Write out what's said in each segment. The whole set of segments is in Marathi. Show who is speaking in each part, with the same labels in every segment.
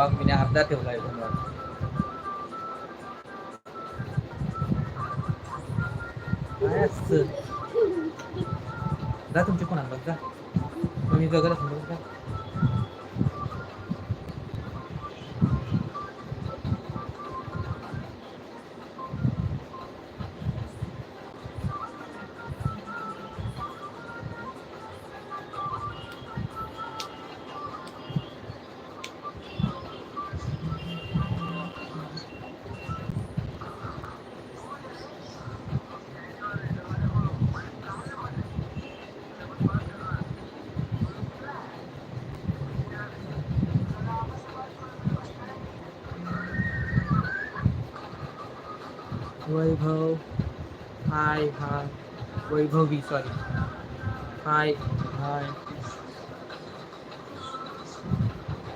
Speaker 1: ब्लॉग मी अर्धा ठेवला आहे बनवायला. काय असतं जा तुम्ही बघत असेल तर जा. Vaibhav hi hi Vaibhavi sorry hi hi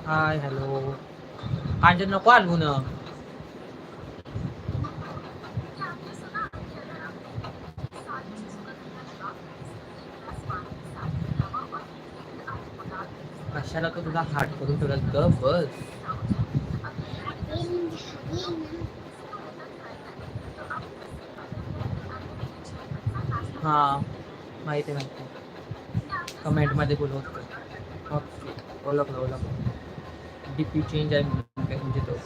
Speaker 1: hi hello Kanchan नको हलवू ना कशाला तो तुला हाट करून ठेवला ग बस हा माहिती आहे माहिती कमेंटमध्ये बोलवत ओके ओळखलं ओळखलं. डी पी चेंज आहे म्हणजे तो.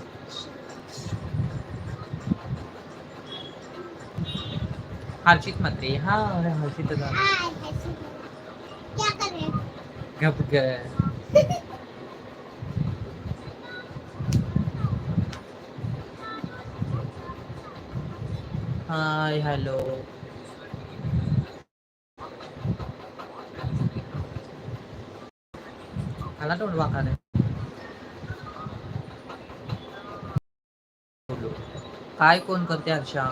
Speaker 1: हर्षित मात्रे हा अरे हर्षित गप ग. हाय हॅलो आला तोंड काय कोण करते हर्षा?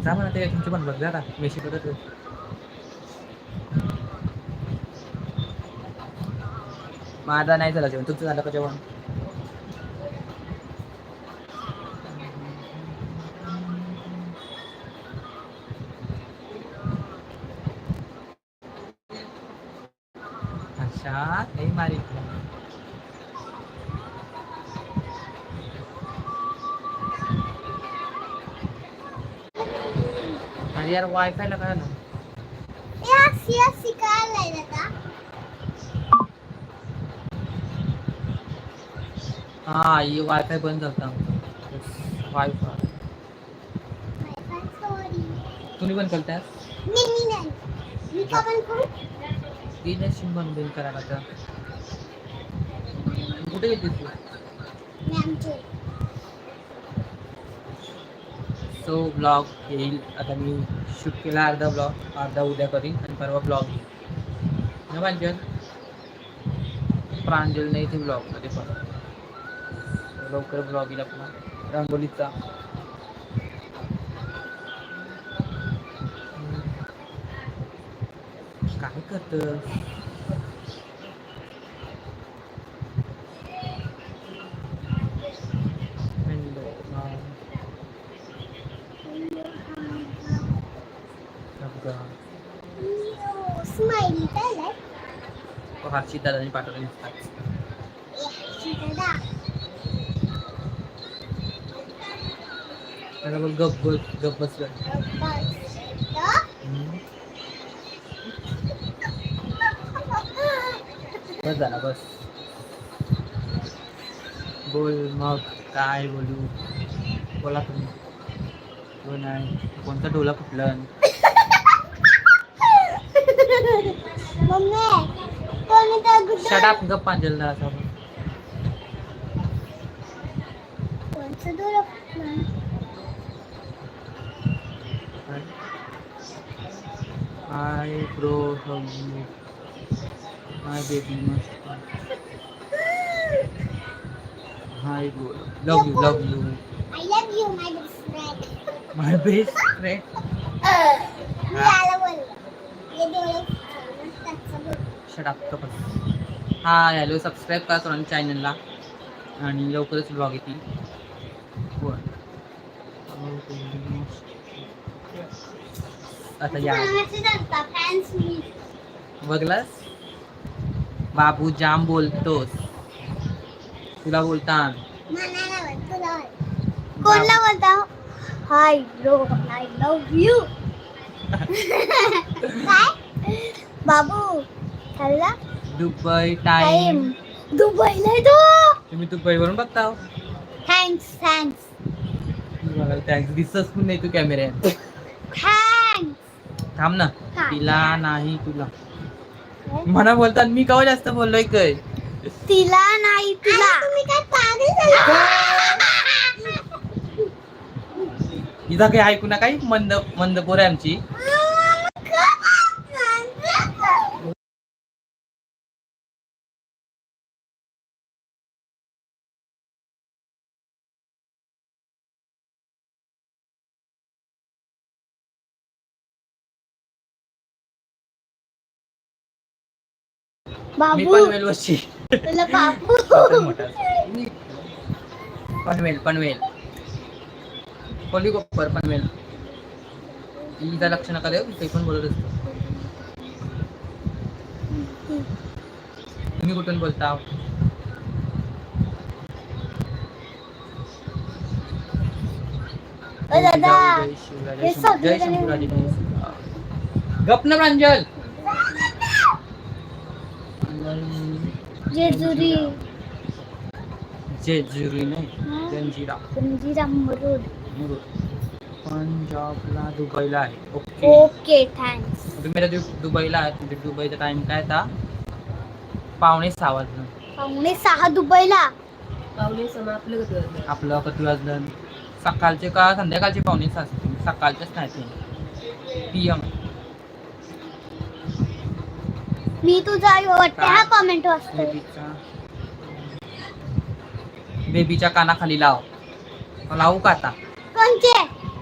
Speaker 1: जा म्हणा ते तुमचे पण बघ जरा मेशी करत माझा नाही झाला जेवण तुमचं झालं का जेवण अच्छा नाही मारी आणि यार वायफाय ला काय ना हा ये वायफाय बंद झालं आमचं. वायफाय तुम्ही पण करताय?
Speaker 2: करू?
Speaker 1: तीन बंद करायला आता. कुठे येते तू
Speaker 2: मी आमचे
Speaker 1: सो ब्लॉग येईल. आता मी शूट केला अर्धा ब्लॉग अर्धा उद्या करीन आणि परवा ब्लॉग येईल ना प्रांजल प्रांजल नाही ते ब्लॉगमध्ये पण. लवकर ब्लॉग येईल आपला. रांगोलीचा काय करतं तो हर्षित दादाने पाठवलं दिसतात
Speaker 2: दादा
Speaker 1: त्याला बोल गप बस गप बस गं. हम्म. बस झाला बस बोल मग काय बोलू बोला तुम्ही हो नाही कोणता डोला कुठलं
Speaker 2: मम्मी कोणी त्या गुड्डा
Speaker 1: शटाप गप पांजल ना असं
Speaker 2: कोणचं दूर
Speaker 1: हाय ब्रो हाय बेबी मस्त hi bro love you love you
Speaker 2: love you my best friend
Speaker 1: my best friend
Speaker 2: मी आला बोललो. हे डोळे त्याचं बोल
Speaker 1: shut up couple hi hello subscribe करा सोनाली चॅनलला आणि लवकरच ब्लॉग येतील. हो आता या.
Speaker 2: मेसेज आलता फॅन्स मी
Speaker 1: बघलास? बाबू जाम बोलतोस. तुला बोलता
Speaker 2: बोलत. कोणला hi bro I love you काय? बाबू. खाल्ला?
Speaker 1: दुबई टाइम
Speaker 2: दुबईला आहे तो.
Speaker 1: तुम्ही दुबईवरून बघता
Speaker 2: थँक्स थँक्स
Speaker 1: थँक्स दिसतच पण नाही तू कॅमेऱ्यात
Speaker 2: थँक्स
Speaker 1: थांब ना.
Speaker 2: हा.
Speaker 1: तिला नाही तुला. मला बोलतात मी कवा जास्त बोललोय काय?
Speaker 2: तिला नाही तुला. तुम्ही काय पागल
Speaker 1: इथं काही ऐकू ना काही मंद मंद पोर आहे आमची. मी
Speaker 2: बाबू. तुला बाबू.
Speaker 1: पनवेल पनवेल. कोली कोपर पनवेल इथं लक्ष नका देऊ ते पण बोलत असतो. तुम्ही कुठून बोलता?
Speaker 2: दादा हे सगळे
Speaker 1: गप ना प्रांजल.
Speaker 2: जेजुरी.
Speaker 1: जेजुरी नाही जंजिरा.
Speaker 2: जंजिरा मुरुड.
Speaker 1: मुरुड. पंजाबला दुबईला आहे. ओके.
Speaker 2: ओके थँक्स
Speaker 1: तुम्ही आता दु- दुबईला आहे म्हणजे दुबईचा टाइम काय आता? पावणे सहा वाजलं.
Speaker 2: पावणे सहा दुबईला.
Speaker 3: पावणे सहा आपलं किती वाजलं
Speaker 1: सकाळचे का संध्याकाळचे पावणे सहा असतील? सकाळचेच नाही ते. पी एम
Speaker 2: मी तुझा वाटते. हा कॉमेंट वाचतोय.
Speaker 1: बेबीच्या बेबीच्या कानाखाली लाव. लावू का आता?
Speaker 2: कोणचे?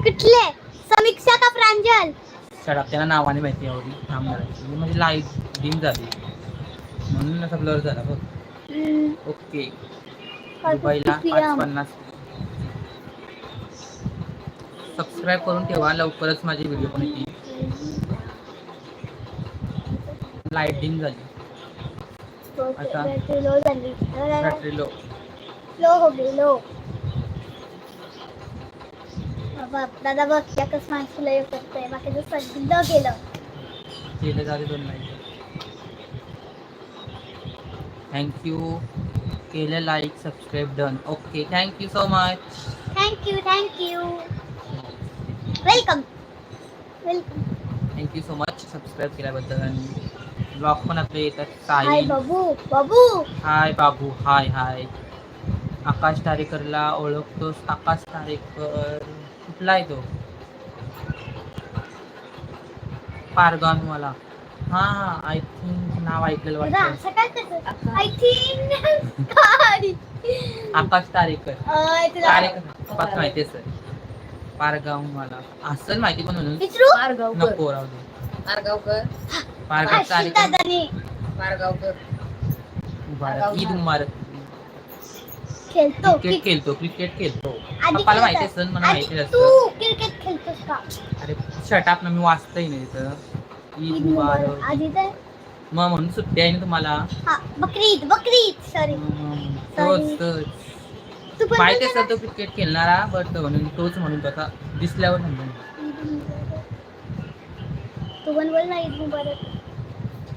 Speaker 2: कुठले? समीक्षा का प्रांजल?
Speaker 1: शडाप त्यांना नावाने माहिती आवडी. थांबणार आहे. म्हणजे लाइट डिम झाली. म्हणून असा ब्लर झाला बघ.
Speaker 2: हम्म,
Speaker 1: ओके.
Speaker 2: काय
Speaker 1: दुबईला पाच? पन्नास. सबस्क्राईब करून ठेवा. लवकरच माझी व्हिडिओ पण येतील. लाइट डिम झाली आता?
Speaker 2: बॅटरी लो झाली.
Speaker 1: बॅटरी लो
Speaker 2: लो हो गई लो बाबा दादा बघ या कसं माणसाला करतोय बाकीचं सगळं गेलं
Speaker 1: झाले दोन लाइट थँक्यू केलं like subscribe done okay thank you so much
Speaker 2: thank you thank you welcome welcome
Speaker 1: thank you so much subscribe केल्याबद्दल आणि ब्लॉग पण आपले येतात.
Speaker 2: हाय
Speaker 1: साई
Speaker 2: बाबू बाबू!
Speaker 1: हाय बाबू हाय हाय. आकाश तारेकरला ओळखतोस. आकाश तारेकर कुठला आहे तो? पारगाववाला हा आय थिंक नाव ऐकलेलं वाटतं.
Speaker 2: I think
Speaker 1: Akash Tarekar. Tarekar. माहिती आहे सर. पारगाववाला असं माहिती पण म्हणून
Speaker 2: विचारू?
Speaker 1: नको राहू दे ईद मुबारक.
Speaker 2: खेळतो
Speaker 1: क्रिकेट खेळतो क्रिकेट खेळतो.
Speaker 2: आधी
Speaker 1: पप्पाला माहिती
Speaker 2: खेळतात.
Speaker 1: असेल मला
Speaker 2: आधी
Speaker 1: माहिती
Speaker 2: तू क्रिकेट खेळतोस का?
Speaker 1: अरे शटाप ना मी वाचतही नाही तिथं ईद मुबारक.
Speaker 2: मुबारक. आधी तर
Speaker 1: मग म्हणून सुट्टी आहे ना तुम्हाला.
Speaker 2: हा Bakrid Bakrid sorry
Speaker 1: hmm,
Speaker 2: Sorry.
Speaker 1: तोच तोच.
Speaker 2: तू पण
Speaker 1: माहिती असेल तो क्रिकेट खेळणारा बट म्हणून तोच म्हणून तो आता दिसल्यावर म्हणून.
Speaker 2: तू पण बोल ना ईद मुबारक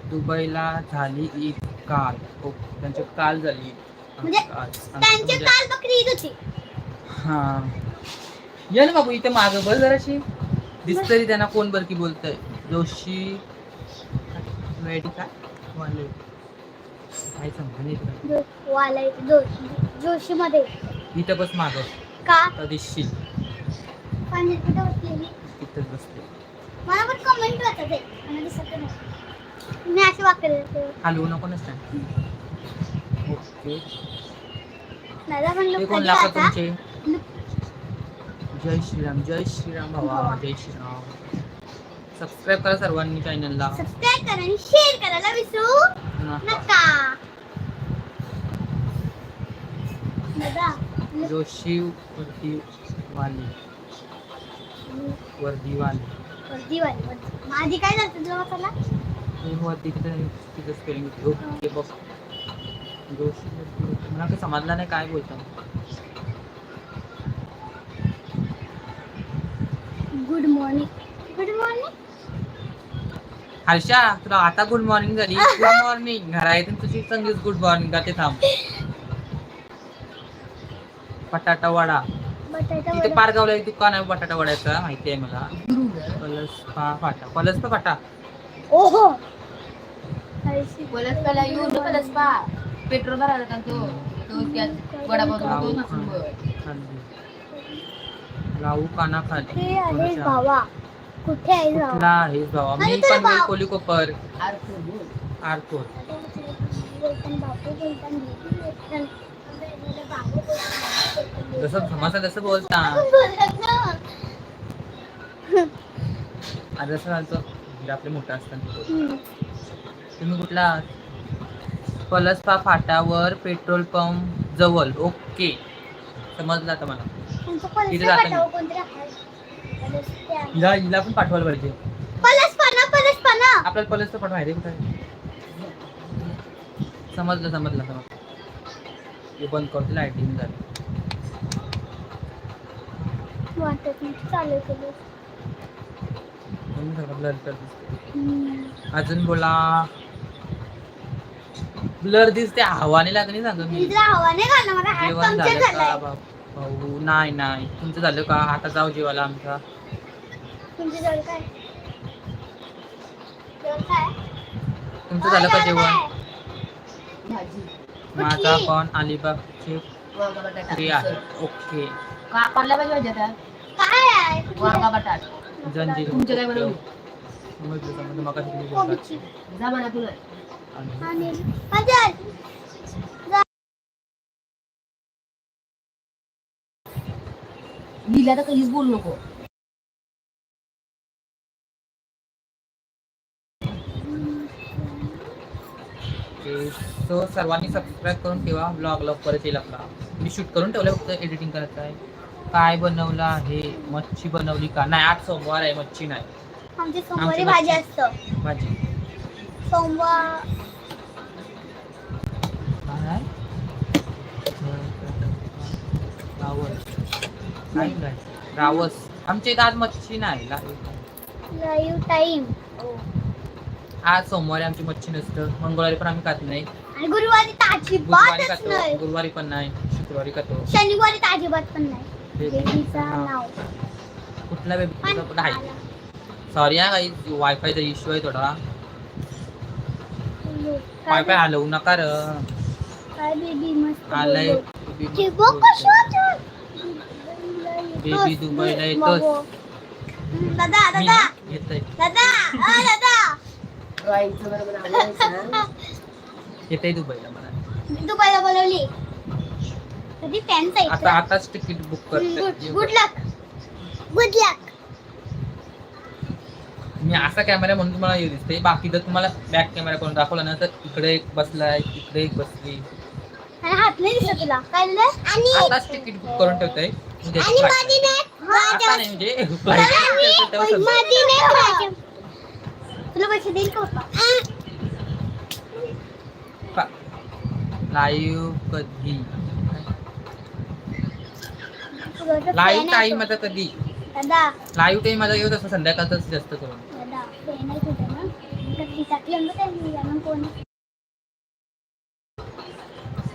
Speaker 1: दुबईला झाली ईद काल. ओ त्यांची काल झाली ईद.
Speaker 2: म्हणजे
Speaker 1: काल.
Speaker 2: त्यांची
Speaker 1: म्हणजे-
Speaker 2: काल बकरीद होती.
Speaker 1: हा. ये ना बाबू इथे माग बस जराशी. दिसतरी त्यांना कोण बरकी बोलतय. जोशी. वेडी काय? वाले. काय समजा नाही.
Speaker 2: जो- वाला जोशी जोशी मध्ये
Speaker 1: इथं बस माग.
Speaker 2: का?
Speaker 1: तर दिसशील. बसते.
Speaker 2: मला पण कमेंट वाचत आहे मला दिसत नाही। मी असे वाकले
Speaker 1: हलवू नको नसतं ओके
Speaker 2: दादा म्हणलं
Speaker 1: ते कोण
Speaker 2: कधी
Speaker 1: लागतात
Speaker 2: आता?
Speaker 1: तुमचे जय श्रीराम जय श्रीराम भावा जय श्रीराम। सबस्क्राईब करा सर्वांनी चॅनलला
Speaker 2: सबस्क्राईब करा आणि शेअर करायला विसरू नका दादा
Speaker 1: जोशी वर्दी वाली वर्दी वाली।
Speaker 2: आधी काय जातं तुला मसाला
Speaker 1: हे वरती तिथे तिथं स्पेलिंग होती ओके बघ. जोशी मला काही समजलं नाही काय बोलतो.
Speaker 2: Good morning good morning
Speaker 1: Harsha तुला आता गुड मॉर्निंग झाली. गुड मॉर्निंग घरा येते तुझी संगीत गुड मॉर्निंग का ते थांब. बटाटा वडा. तिथे. पारगावला एक दुकान आहे बटाटा वड्याचं माहिती आहे मला पलस पा फाटा पलस पा फाटा
Speaker 2: ओहो हर्षी.
Speaker 3: पलसपाला येऊ पलसपा पेट्रोल भरायला का तो वडापाव.
Speaker 1: लावू काना खाली
Speaker 2: भावा कुठे
Speaker 1: कुठला मी पण कोली कोपर. जसं समजतं तसं बोलता. आता जसं झालं म्हणजे आपले मोठं
Speaker 2: हम्म.
Speaker 1: तुम्ही कुठला आहात? पलसपा फाटावर पेट्रोल पंप जवळ ओके समजलं आता मला
Speaker 2: पलस
Speaker 1: इथे जाता.
Speaker 2: पलस.
Speaker 1: हिला हिला पण पाठवायला पाहिजे
Speaker 2: पलस पलस
Speaker 1: आपल्याला पण माहिती आहे कुठं? समजलं समजलं समजलं हे बंद करतो लाईटिंग झाली.
Speaker 2: वाटत नाही चालू केलं
Speaker 1: म्हणून सगळं ब्लर दिसते. अजून बोला. ब्लर दिसते हवाने लागली सांग
Speaker 2: हात
Speaker 1: जेवण झालं का भाऊ नाही नाही. तुमचं झालं का? आता जाऊ जेवायला आमचा
Speaker 2: तुमचं जवळ काय? जेवण काय?
Speaker 1: तुमचं झालं का जेवण?
Speaker 3: भाजी.
Speaker 1: माझा पण अलिबागचे
Speaker 3: वांगा बटाटा
Speaker 1: फ्री आहे ओके
Speaker 3: का पार्ल्या भाजी भाजी आता
Speaker 2: काय आहे
Speaker 3: वांगा बटाट
Speaker 1: जंजीर
Speaker 3: तुमचं काय बनवलं?
Speaker 1: समजलं समजलं मग कशी तुम्ही
Speaker 2: कोबीची
Speaker 1: बोललात.
Speaker 3: जा म्हणा तुला
Speaker 1: आणि-
Speaker 2: आणि अजय
Speaker 3: लिहिला तर कधीच बोलू नको
Speaker 1: सो सर्वांनी सबस्क्राईब करून ठेवा ब्लॉग लवकरच येईल आपला. मी शूट करून ठेवलं फक्त एडिटिंग करायचं आहे. काय बनवलं आहे? मच्छी बनवली का? नाही आज सोमवार आहे मच्छी नाही.
Speaker 2: आमची सोमवारी भाजी. असतं.
Speaker 1: भाजी.
Speaker 2: सोमवार.
Speaker 1: काय? रावस. काय नाही रावस. आमच्या इथं आज मच्छी नाही. ला-
Speaker 2: लाईव्ह टाइम
Speaker 1: आज सोमवारी आमची मच्छी नसतं. मंगळवारी पण आम्ही खात नाही.
Speaker 2: आणि गुरुवारी ताजी
Speaker 1: बुधवारी
Speaker 2: बातच
Speaker 1: खातो
Speaker 2: नाही.
Speaker 1: गुरुवारी पण नाही शुक्रवारी खातो.
Speaker 2: शनिवारी ताजी बात पण नाही.
Speaker 1: हा.
Speaker 2: नाव.
Speaker 1: कुठला
Speaker 2: पण
Speaker 1: बेबी नाही
Speaker 2: आला.
Speaker 1: सॉरी हा काही वायफायचा इश्यू आहे थोडा.
Speaker 2: काय
Speaker 1: वायफाय हलवू नका र.
Speaker 2: काय बेबी मस्त
Speaker 1: आलंय.
Speaker 2: बोललो. बघ.
Speaker 1: बेबी दुबईला येतोच.
Speaker 2: हम्म, दादा
Speaker 1: मी
Speaker 2: दादा.
Speaker 1: येतंय
Speaker 2: दादा अ, दादा.
Speaker 3: बरोबर.
Speaker 1: येतंय दुबईला मला.
Speaker 2: दुबईला बोलवली. कधी त्यांचा
Speaker 1: आता आताच तिकीट बुक करते
Speaker 2: गुड लक गुड लक
Speaker 1: मी असा कॅमेरा म्हणून तुम्हाला येऊ दिसते बाकी जर तुम्हाला बॅक कॅमेरा करून दाखवला ना तर इकडे एक बसलाय इकडे एक बसली.
Speaker 2: आणि हात नाही दिसत तुला. काय झालं?
Speaker 1: आताच तिकीट बुक करून ठेवतोय. म्हणजे flight. आता नाही म्हणजे flight. तेव्हा समजेल.
Speaker 2: माझी नाही माझी. तुला पैसे देईल का पप्पा
Speaker 1: लाईव्ह कधी? Live time. आता कधी? लाईव्ह टाईम माझा येऊ तसं संध्याकाळच जास्त करून.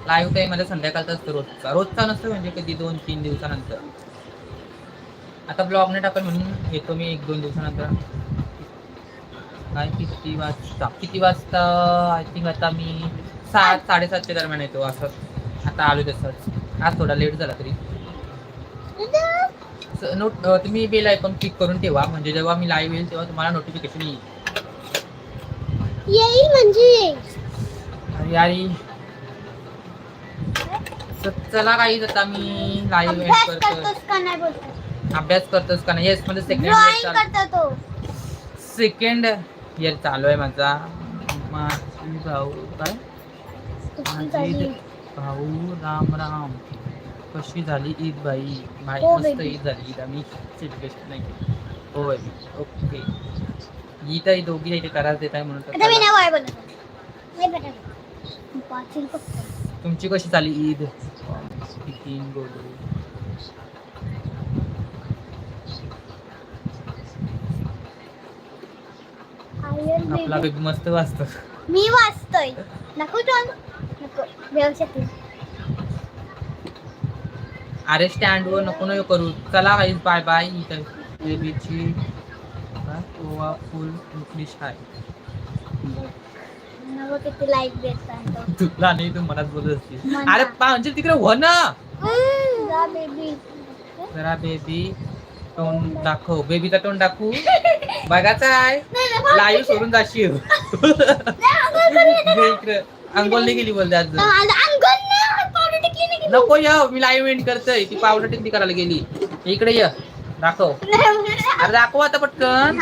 Speaker 1: लाईव्ह टाईम माझा संध्याकाळचा असतो रोजचा. रोजचा नसतो म्हणजे कधी दोन तीन दिवसानंतर. आता ब्लॉग नाही टाकल म्हणून येतो मी एक दोन दिवसानंतर. काय किती वाजता? किती वाजता? आय थिंक आता मी सात साडेसातच्या दरम्यान येतो असं. आता आलो तसंच आज थोडा लेट झाला तरी. स- नोट अं, तुम्ही बेल आयकॉन क्लिक करून ठेवा. म्हणजे जेव्हा मी लाईव्ह येईल तेव्हा तुम्हाला नोटिफिकेशन येईल.
Speaker 2: येईल म्हणजे.
Speaker 1: अरे यारी. चला काही आता मी लाईव्ह एंड
Speaker 2: अभ्यास
Speaker 1: करतो
Speaker 2: करतोस का नाही बोलतो?
Speaker 1: अभ्यास करतोस का नाही? येस म्हणजे सेकंड
Speaker 2: ड्रॉइंग
Speaker 1: इयर
Speaker 2: करतो तो.
Speaker 1: सेकंड इयर चालू आहे माझा. माझी भाऊ काय? माझी
Speaker 2: झाली.
Speaker 1: भाऊ राम राम. कशी झाली ईद बाई? भाई
Speaker 2: हो,
Speaker 1: मस्त
Speaker 2: baby.
Speaker 1: ईद झाली ईद. आम्ही सेलिब्रेशन नाही केली. हो baby. ओके ही तर दोघी इथे त्रास देत आहे म्हणून तर
Speaker 2: आता मी
Speaker 1: चला.
Speaker 2: नाही वाय बनत नाही बेटा पाचील फक्त.
Speaker 1: तुमची कशी चालली ईद? तीन गोडे
Speaker 2: आयन
Speaker 1: आपला
Speaker 2: बेबी
Speaker 1: बेबी मस्त वाचतो
Speaker 2: मी वाचतोय नको व्यवस्थित
Speaker 1: अरे स्टँड वर नको नको करू. चला गाईज बाय बाय इथं बेबीची ओवा फुल इंग्लिश आहे.
Speaker 2: नको किती लाईक देत
Speaker 1: तुला नाही तू मनात बोलत असतील
Speaker 2: मनात.
Speaker 1: अरे म्हणजे तिकडे हो ना.
Speaker 2: जा बेबी
Speaker 1: जरा बेबी तोंड दाखव. बेबीचा तोंड दाखवू. बघायचा आहे. लाईव्ह सोडून जाशील. इकडे. अंघोळ नाही गेली बोलते आज. नको य मी लाईव्ह एंड करतोय. ती पावडर टिकली करायला गेली. इकडे ये. दाखव. अरे दाखव आता पटकन.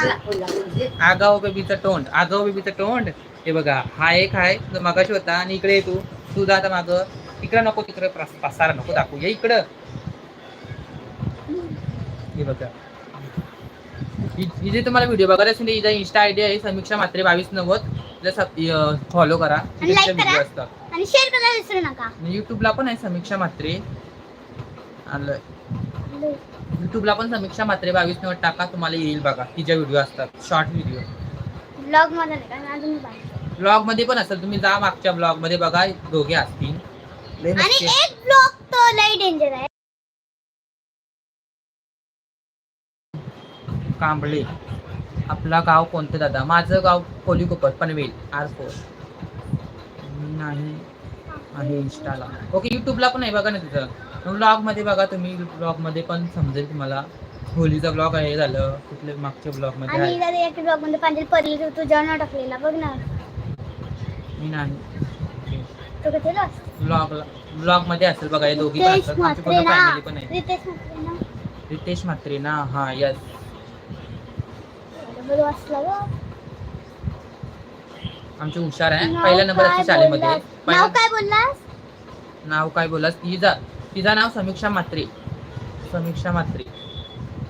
Speaker 1: आगाव बेबीचं तोंड आगाव बेबीचं तोंड. हे बघा हा एक आहे जो मगाशी होता आणि इकडे तू. तू जा आता माग. इकडे नको तिकडे पसारा नको दाखवू. ये इकडं. हे बघा. हिचे तुम्हाला व्हिडिओ बघायला असेल हिचा इन्स्टा आयडी आहे समीक्षा मात्रे बावीस नव्वद. फॉलो करा.
Speaker 2: आणि
Speaker 1: व्हिडिओ
Speaker 2: करा.
Speaker 1: असतात.
Speaker 2: आणि शेअर करायला विसरू नका.
Speaker 1: युट्यूबला पण आहे समीक्षा म्हात्रे. आलं. युट्यूबला पण समीक्षा म्हात्रे बावीस नव्वद टाका तुम्हाला येईल बघा. तिच्या व्हिडिओ असतात. शॉर्ट व्हिडिओ
Speaker 2: ब्लॉगमध्ये नाही अजून.
Speaker 1: ब्लॉगमध्ये पण असेल. तुम्ही जा मागच्या ब्लॉगमध्ये बघा. दोघे असतील. लय
Speaker 2: आणि
Speaker 1: मस्ती आहे.
Speaker 2: एक ब्लॉग तो लई डेंजर आहे.
Speaker 1: कांबळे. आपला गाव कोणतं दादा? माझं गाव कोलीकोपर पनवेल आर फोर नाही आहे इंस्टाला ओके युट्यूबला पण आहे बघा ना तिथं. ब्लॉगमध्ये बघा तुम्ही ब्लॉगमध्ये पण समजेल तुम्हाला. होलीचा ब्लॉग आहे झालं. कुठले मागच्या ब्लॉगमध्ये
Speaker 2: आणि
Speaker 1: आहे.
Speaker 2: जर एक ब्लॉगमध्ये पांढरी पडली तर तू जेवण टाकलेला बघ ना.
Speaker 1: मी नाही.
Speaker 2: तो
Speaker 1: असेल बघा हे दोघी पण
Speaker 2: रितेश
Speaker 1: असतात आमची
Speaker 2: म्हात्रे
Speaker 1: पूर्ण
Speaker 2: ना.
Speaker 1: फॅमिली पण आहे.
Speaker 2: रितेश म्हात्रे ना.
Speaker 1: रितेश म्हात्रे ना हा यस
Speaker 2: वाचलं गं.
Speaker 1: आमचे हुशार आहे.
Speaker 2: नाव
Speaker 1: पहिला नंबर
Speaker 2: काय
Speaker 1: असते शाळेमध्ये.
Speaker 2: बोललास?
Speaker 1: पहिला-
Speaker 2: नाव काय बोललास?
Speaker 1: नाव काय बोलास तिचा तिचं नाव समीक्षा म्हात्रे. समीक्षा म्हात्रे.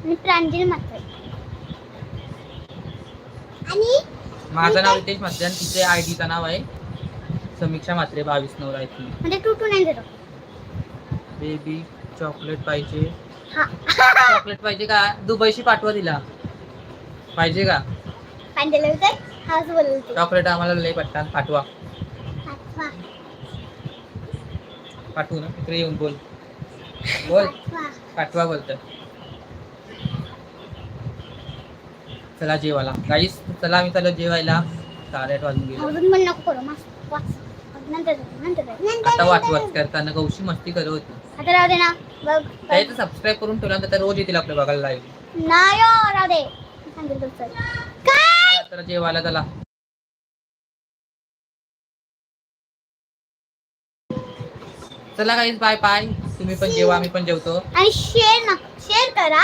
Speaker 2: आणि प्रांजली म्हात्रे. आणि?
Speaker 1: माझं नाव रितेश म्हात्रे आणि तिचे आय डीचं नाव आहे समीक्षा म्हात्रे बावीस नऊ आहे ती.
Speaker 2: म्हणजे two two nine zero
Speaker 1: baby chocolate पाहिजे.
Speaker 2: हा.
Speaker 1: चॉकलेट पाहिजे का? दुबईशी पाठवा तिला. पाहिजे का?
Speaker 2: हाच बोलते
Speaker 1: चॉकलेट आम्हाला लई पटतात पाठवा.
Speaker 2: पाठवा.
Speaker 1: पाठवू ना. इकडे येऊन बोल. बोल.
Speaker 2: पाठवा.
Speaker 1: पाठवा बोलतोय. चला जेवायला. गाईस चला मी चला जेवायला. साडेआठ वाजून गेलो.
Speaker 2: अजून पण नको करू. मस्त वाच. नंतर जाऊ, नंतर जाऊ.
Speaker 1: आता वाच वाच करताना गौशी मस्ती करत होती.
Speaker 2: आता राहू दे ना. बघ.
Speaker 1: सबस्क्राईब करून ठेवला तर रोज येतील आपल्या बघायला लाईव्ह
Speaker 2: नाही हो, राहू दे. सांगितलं चल काय
Speaker 1: तर जेवायला चला चला गाईस बाय बाय तुम्ही पण जेवा आम्ही पण जेवतो
Speaker 2: आणि शेअर ना शेअर करा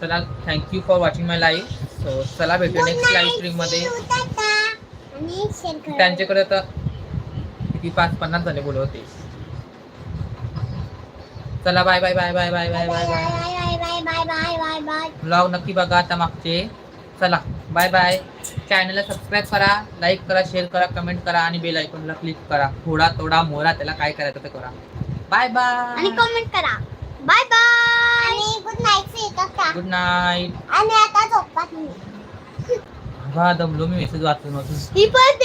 Speaker 1: चला thank you for watching my live so चला भेटू नेक्स्ट लाईव्ह स्ट्रीममध्ये
Speaker 2: आणि शेअर करा
Speaker 1: त्यांच्याकडे आता किती पाच पन्नास झाले बोलत होते चला bye bye bye bye bye bye bye bye
Speaker 2: bye bye bye bye bye bye
Speaker 1: blog नक्की बघा आता मागचे चला बाय बाय चॅनलला सबस्क्राईब करा लाईक करा शेअर करा कमेंट करा आणि बेल आयकॉनला क्लिक करा. थोडा थोडा मोरा त्याला काय करायचं ते करा. बाय
Speaker 2: आणि
Speaker 1: बाय
Speaker 2: कमेंट करा. बाय बाय आणि गुड नाईट
Speaker 1: गुड नाईट
Speaker 2: आणि आता झोपा तुम्ही.
Speaker 1: दमलो मी मेसेज वाचून वाचून.
Speaker 2: ही पण